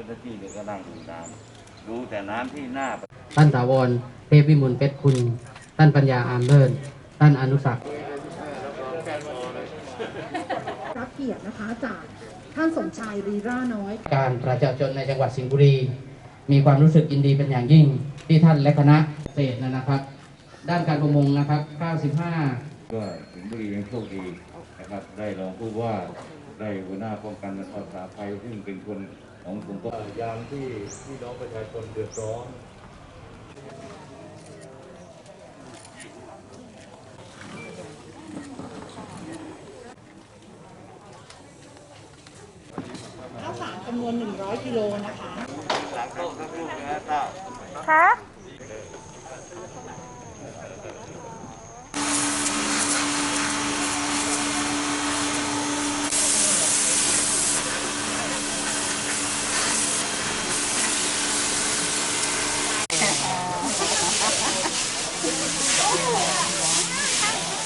าหน้าที่เนี่ยก็นั่งดูน้ำดูแต่น้ำที่หน้า ท่านถาวร เทพวิมลเพชรคุณ ท่านปัญญาอามเลิศท่านอนุสักดิ์รับเกียรตินะคะจากท่านสมชายรีร่าน้อย การประชาชนในจังหวัดสิงห์บุรี มีความรู้สึกยินดีเป็นอย่างยิ่ง ที่ท่านและคณะเศษนะครับ ด้านการประมงนะครับ 95 ก็สิงห์บุรียังโชคดีนะครับ ได้รองผู้ว่า ได้หัวหน้าป้องกันบรรเทาสาธารณภัยซึ่งเป็นคนของกลุ่มก็ยามที่พี่น้องประชาชนเดือดร้อนข้าวสารจำนวน 100 กิโลนะคะหลั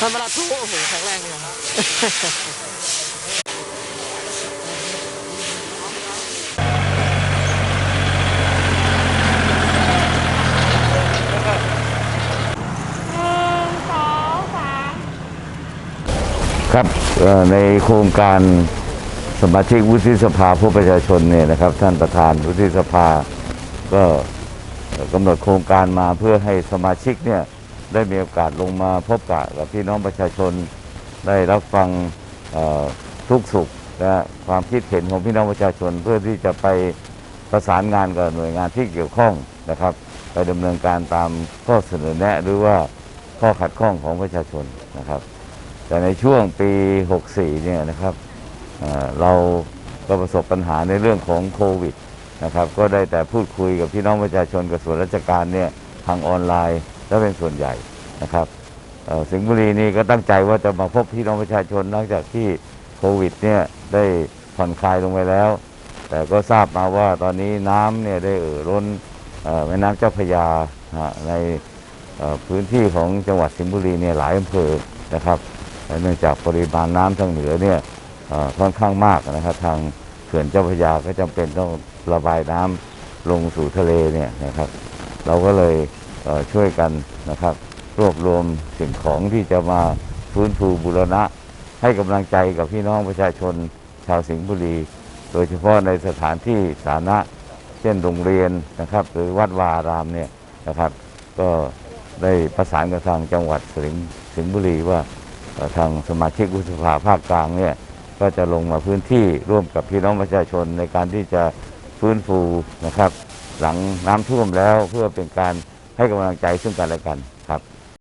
ทำเวลาทุกโอ้โหแข็งแรงเลยครับครับเอ่อในโครงการสมาชิกวุฒิสภาผู้ประชาชนเนี่ยนะครับ ท่านประธานวุฒิสภาก็กำหนดโครงการมาเพื่อให้สมาชิกเนี่ย ได้มีโอกาสลงมาพบปะกับพี่น้องประชาชน ได้รับฟังทุกสุขและความคิดเห็นของพี่น้องประชาชน เพื่อที่จะไปประสานงานกับหน่วยงานที่เกี่ยวข้องนะครับ ไปดำเนินการตามข้อเสนอแนะหรือว่าข้อขัดข้องของประชาชนนะครับ แต่ในช่วงปี 64 เนี่ยนะครับเเราก็ประสบปัญหาในเรื่องของโควิดนะครับ ก็ได้แต่พูดคุยกับพี่น้องประชาชนกับส่วนราชการเนี่ยทางออนไลน์ และเป็นส่วนใหญ่นะครับสิงห์บุรีนี่ก็ตั้งใจว่าจะมาพบพี่น้องประชาชนหลังจากที่โควิดเนี่ยได้ผ่อนคลายลงไปแล้ว แต่ก็ทราบมาว่าตอนนี้น้ำเนี่ยได้เอ่อล้นแม่น้ำเจ้าพยาในพื้นที่ของจังหวัดสิงห์บุรีเนี่ยหลายอำเภอนะครับเนื่องจากปริมาณน้ำทางเหนือเนี่ยค่อนข้างมากนะครับ ทางเขื่อนเจ้าพยาก็จำเป็นต้องระบายน้ำลงสู่ทะเลเนี่ยนะครับ เราก็เลย ช่วยกันนะครับ รวบรวมสิ่งของที่จะมาฟื้นฟูบูรณะ ให้กำลังใจกับพี่น้องประชาชนชาวสิงห์บุรี โดยเฉพาะในสถานที่สาธารณะ เช่นโรงเรียนนะครับ หรือวัดวาอารามเนี่ยนะครับ ก็ได้ประสานกับทางจังหวัดสิงห์สิงห์บุรีว่าทางสมาชิกวุฒิสภาภาคกลางเนี่ยก็จะลงมาพื้นที่ร่วมกับพี่น้องประชาชนในการที่จะฟื้นฟูนะครับ หลังน้ำท่วมแล้วเพื่อเป็นการ ให้กำลังใจซึ่งกันและกันครับ